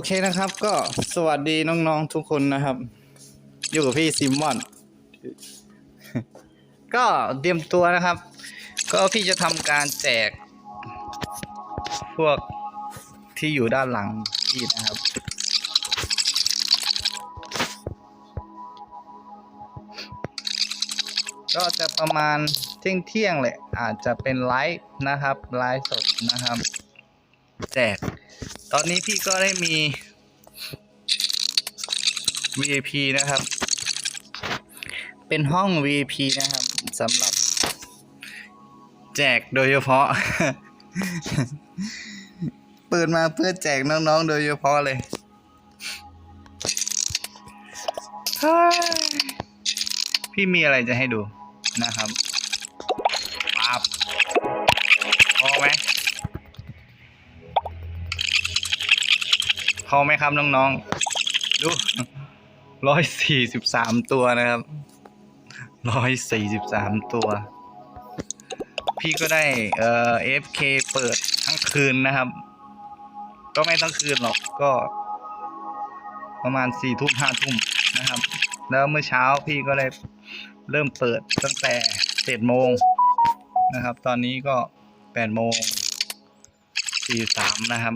อเคนะครับ ก็สวัสดีน้องๆทุกคนนะครับ อยู่กับพี่ซิมมอน ก็เตรียมตัวนะครับ ก็พี่จะทำการแจก พวกที่อยู่ด้านหลังพี่นะครับ ก็จะประมาณเที่ยงเที่ยงๆแหละอาจจะเป็นไลฟ์นะครับไลฟ์สดนะครับ แจก ตอนนี้พี่ก็ได้มี VIP นะครับ เป็นห้อง VIP นะครับสำหรับ แจกโดยเฉพาะ เปิดมาเพื่อแจกน้องๆ โดยเฉพาะเลยพี่มีอะไรจะให้ดูนะครับ พอไหมครับน้องๆ ดูร้อยสี่สิบสามตัวนะครับร้อยสี่สิบสามตัว พี่ก็ได้เอ่อ FK เปิดทั้งคืนนะครับ ก็ไม่ทั้งคืนหรอกก็ ประมาณสี่ทุ่มห้าทุ่มนะครับ แล้วเมื่อเช้าพี่ก็เลยเริ่มเปิดตั้งแต่เจ็ดโมงนะครับ ตอนนี้ก็แปดโมงสี่สามนะครับ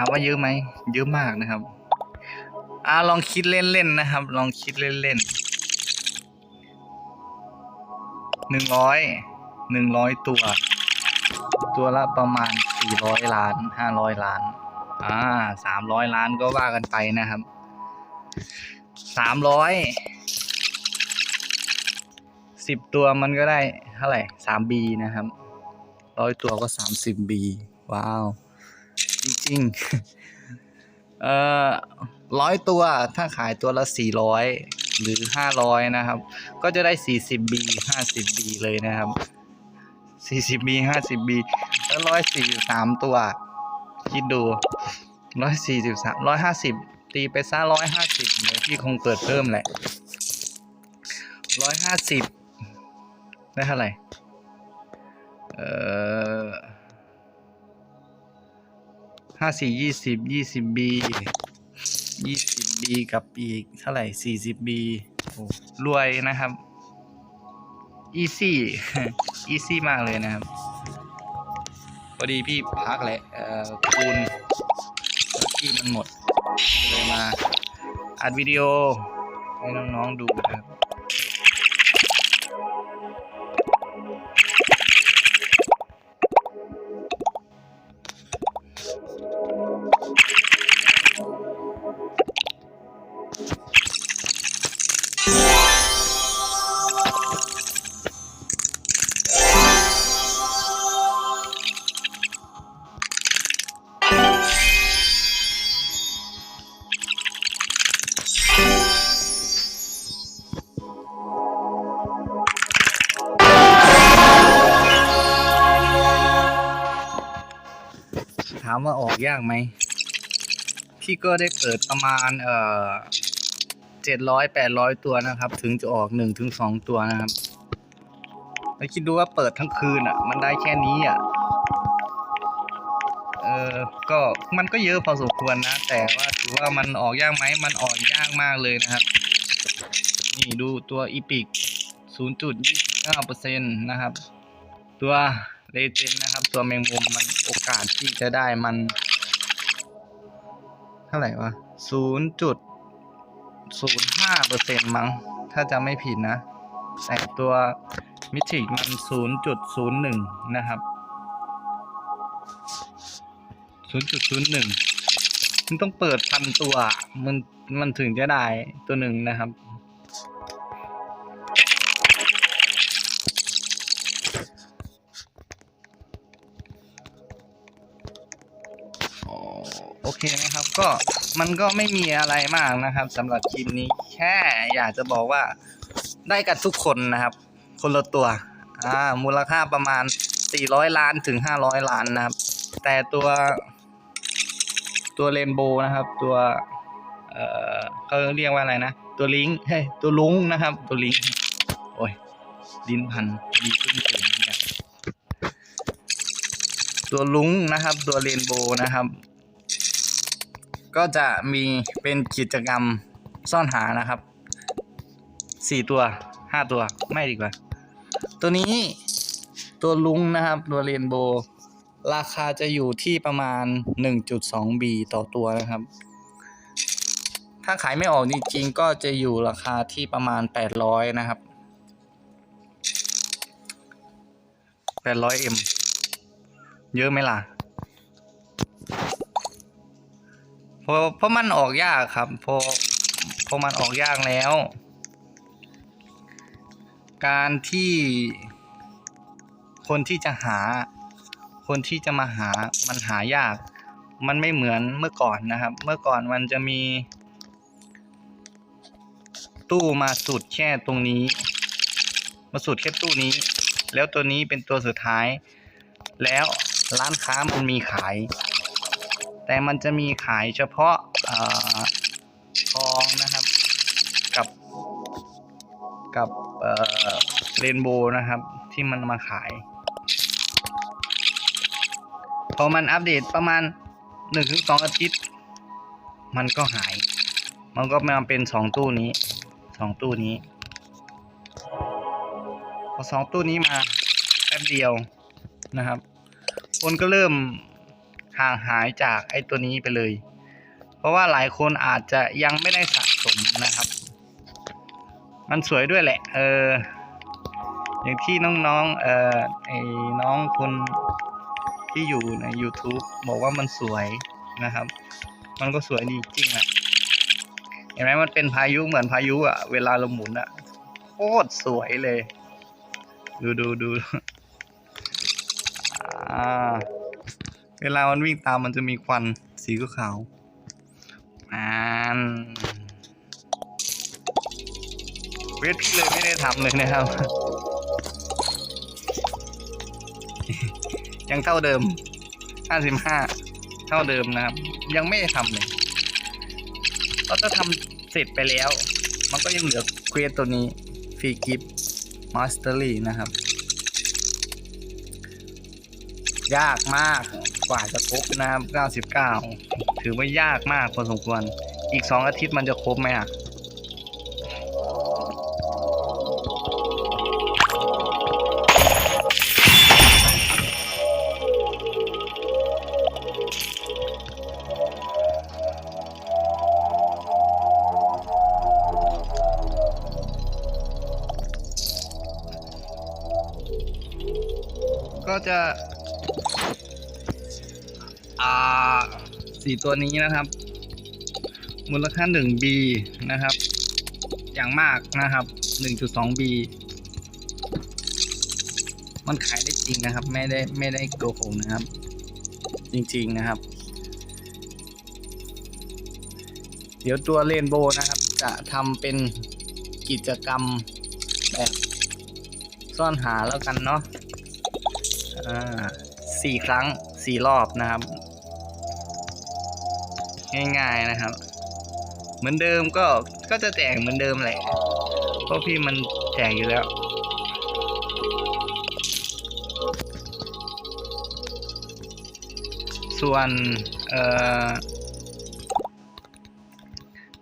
ถามว่าเยอะไหมเยอะมากนะครับ อ่าลองคิดเล่นๆนะครับ ลองคิดเล่นๆหนึ่งร้อยหนึ่งร้อยตัว ตัวละประมาณสี่ร้อยล้านห้าร้อยล้าน อ่าสามร้อยล้านก็ว่ากันไปนะครับสามร้อยสิบตัวมันก็ได้เท่าไหร่สามบีนะครับร้อยตัวก็สามสิบบีว้าว จริงๆ เอ่อร้อยตัวถ้าขายตัวละสี่ร้อยหรือห้าร้อยนะครับ ก็จะได้สี่สิบบีห้าสิบบีเลยนะครับสี่สิบบีห้าสิบบีแล้วร้อยสี่สามตัว คิดดูร้อยสี่สิบสามร้อยห้าสิบตีไปซะร้อยห้าสิบเดี๋ยพี่คงเปิดเพิ่มแหละร้อยห้าสิบได้เท่าไหร่ เอ่อ ห้าสี่ยี่สิบยี่สิบบียี่สิบบีกับอีกเท่าไหร่สี่สิบบีรวยนะครับอีซี่อีซี่มากเลยนะครับพอดีพี่พักแหละคูณที่มันหมดเลยมาอัดวิดีโอให้น้องๆดูนะครับามว่าออกยากไหม พี่ก็ได้เปิดประมาณ เอ่อเจ็ดร้อยแปดร้อยตัวนะครับ ถึงจะออกหนึ่งถึงสองตัวนะครับแล้วคิดดูว่าเปิดทั้งคืนอะ มันได้แค่นี้อะ เออก็มันก็เยอะพอสมควรนะ แต่ว่าถือว่ามันออกยากไหม มันออกยากมากเลยนะครับ นี่ดูตัวอีพิก0.29%นะครับ ตัว เลเจนนะครับ ตัวแมงมุมมันโอกาสที่จะได้มัน เท่าไหร่วะศูนย์จุดศูนย์ห้าเปอร์เซ็นต์มั้ง ถ้าจะไม่ผิดนะ แต่ตัวมิทิกมันศูนย์จุดศูนย์หนึ่งนะครับศูนย์จุดศูนย์หนึ่งมันต้องเปิดพันตัว มันมันถึงจะได้ตัวหนึ่งนะครับ โอเคนะครับ ก็มันก็ไม่มีอะไรมากนะครับสำหรับคลิปนี้แค่อยากจะบอกว่าได้กันทุกคนนะครับ คนละตัวอ่ามูลค่าประมาณ 400 ล้านถึง 500 ล้านนะครับ แต่ตัวตัวเรนโบว์นะครับ ตัวเอ่อเขาเรียกว่าอะไรนะ ตัวลิงเฮ้ยตัวลุงนะครับ ตัวลิงโอ้ยลิ้นพันดีขึ้นเกินตัวลุงนะครับ ตัวเรนโบว์นะครับ ก็จะมีเป็นกิจกรรมซ่อนหานะครับสี่ตัวห้าตัวไม่ดีกว่า ตัวนี้ตัวลุงนะครับ ตัวเรนโบว์ราคาจะอยู่ที่ประมาณ 1.2 B ต่อตัวนะครับ ถ้าขายไม่ออกจริงๆก็จะอยู่ราคาที่ประมาณ 800 นะครับ 800M เยอะไหมล่ะ ราะเพราะมันออกยากครับพอพอมันออกยากแล้ว การที่คนที่จะหา คนที่จะมาหามันหายาก มันไม่เหมือนเมื่อก่อนนะครับ เมื่อก่อนมันจะมี ตู้มาสุดแค่ตรงนี้ มาสุดแค่ตู้นี้ แล้วตัวนี้เป็นตัวสุดท้าย แล้วร้านค้ามันมีขาย แต่มันจะมีขายเฉพาะเออทองนะครับ กับ กับเรนโบว์นะครับ ที่มันมาขาย พอมันอัปเดตประมาณหนึ่งถึงสองอาทิตย์ มันก็หาย มันก็มาเป็นสองตู้นี้สองตู้นี้ พอสองตู้นี้มาแป๊บเดียวนะครับ คนก็เริ่ม ห่างหายจากไอ้ตัวนี้ไปเลย เพราะว่าหลายคนอาจจะยังไม่ได้สะสมนะครับ มันสวยด้วยแหละ เออ อย่างที่น้องๆ เออไอ้น้องคนที่อยู่ใน YouTube บอกว่ามันสวยนะครับ มันก็สวยดีจริงอะเห็นไหมมันเป็นพายุเหมือนพายุอะเวลาเราหมุนอะโคตรสวยเลย ดูดูดูอ่า เวลามันวิ่งตามมันจะมีควันสีขาวอ่านเวทพี่เลยไม่ได้ทำเลยนะครับ ยังเท่าเดิม 55 เท่าเดิมนะครับ ยังไม่ได้ทำเลยก็จะทำเสร็จไปแล้ว มันก็ยังเหลือเควสตัวนี้ฟรีกิฟมาสเตอรี่นะครับ ยากมาก กว่าจะครบนะครับ99 ถือว่ายากมากพอสมควร อีก 2 อาทิตย์มันจะครบไหมอะก็จะ สี่ตัวนี้นะครับ มูลค่า 1B นะครับ อย่างมากนะครับ 1.2B มันขายได้จริงนะครับ ไม่ได้ไม่ได้โกหกนะครับ จริงๆนะครับ เดี๋ยวตัวเรนโบว์นะครับ จะทำเป็นกิจกรรมแบบซ่อนหาแล้วกันเนาะ อ่าสี่ครั้งสี่รอบนะครับ ง่ายๆนะครับ เหมือนเดิมก็ก็จะแจกเหมือนเดิมแหละเพราะพี่มันแจกอยู่แล้วส่วนเอ่อ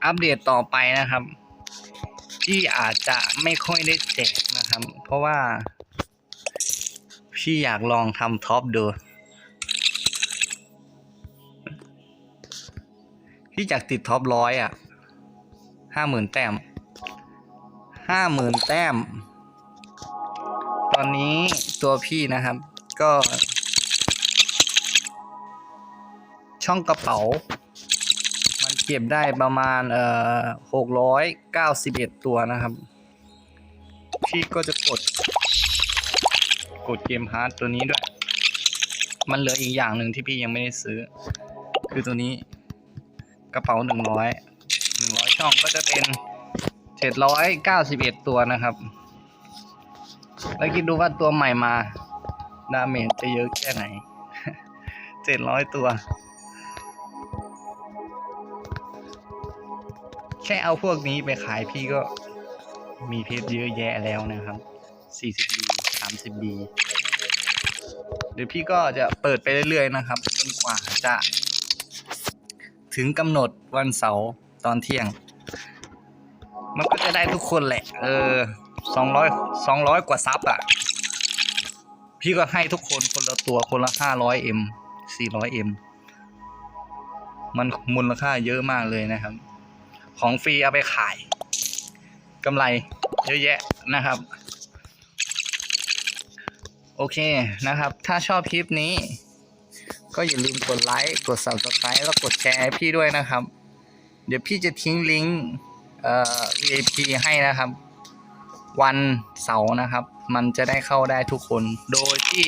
อัปเดตต่อไปนะครับที่อาจจะไม่ค่อยได้แจกนะครับ เพราะว่า พี่อยากลองทำท็อปดู พี่อยากติดท็อปร้อยอะห้าหมื่นแต้มห้าหมื่นแต้ม ตอนนี้ตัวพี่นะครับ ก็ ช่องกระเป๋า มันเก็บได้ประมาณเอ่อหกร้อยเก้าสิบเอ็ดตัวนะครับ พี่ก็จะกด กดเกมฮาร์ดตัวนี้ด้วย มันเหลืออีกอย่างหนึ่งที่พี่ยังไม่ได้ซื้อ คือตัวนี้ กระเป๋าหนึ่งร้อยหนึ่งร้อยช่องก็จะเป็นเจ็ดร้อยเก้าสิบเอ็ดตัวนะครับ แล้วคิดดูว่าตัวใหม่มาดาเมจจะเยอะแค่ไหนเจ็ดร้อยตัว แค่เอาพวกนี้ไปขายพี่ก็มีเพชรเยอะแยะแล้วนะครับ 40B 30B เดี๋ยวพี่ก็จะเปิดไปเรื่อยๆนะครับจนกว่าจะ ถึงกำหนดวันเสาร์ตอนเที่ยง มันก็จะได้ทุกคนแหละ เออสองร้อยสองร้อยกว่าซับอะ พี่ก็ให้ทุกคนคนละตัวคนละห้าร้อยเอ็มสี่ร้อยเอ็มมันมูลค่าเยอะมากเลยนะครับ ของฟรีเอาไปขายกำไรเยอะแยะนะครับ โอเคนะครับ ถ้าชอบคลิปนี้ ก็อย่าลืมกดไลค์กด subscribe แล้วกดแชร์ให้พี่ด้วยนะครับ เดี๋ยวพี่จะทิ้งลิงก์เอ่อ VIP ให้นะครับ วันเสาร์นะครับ มันจะได้เข้าได้ทุกคน โดยที่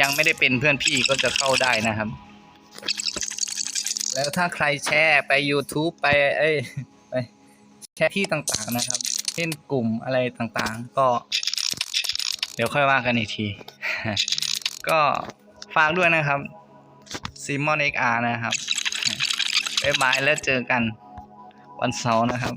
ยังไม่ได้เป็นเพื่อนพี่ก็จะเข้าได้นะครับ แล้วถ้าใครแชร์ไป YouTube ไปเอ้ยไปแชร์ที่ต่างๆนะครับ เช่นกลุ่มอะไรต่างๆ ก็ เดี๋ยวค่อยว่ากันอีกที ก็ฝากด้วยนะครับ ซีมอน XR นะครับบ๊ายบายแล้วเจอกันวันเสาร์นะครับ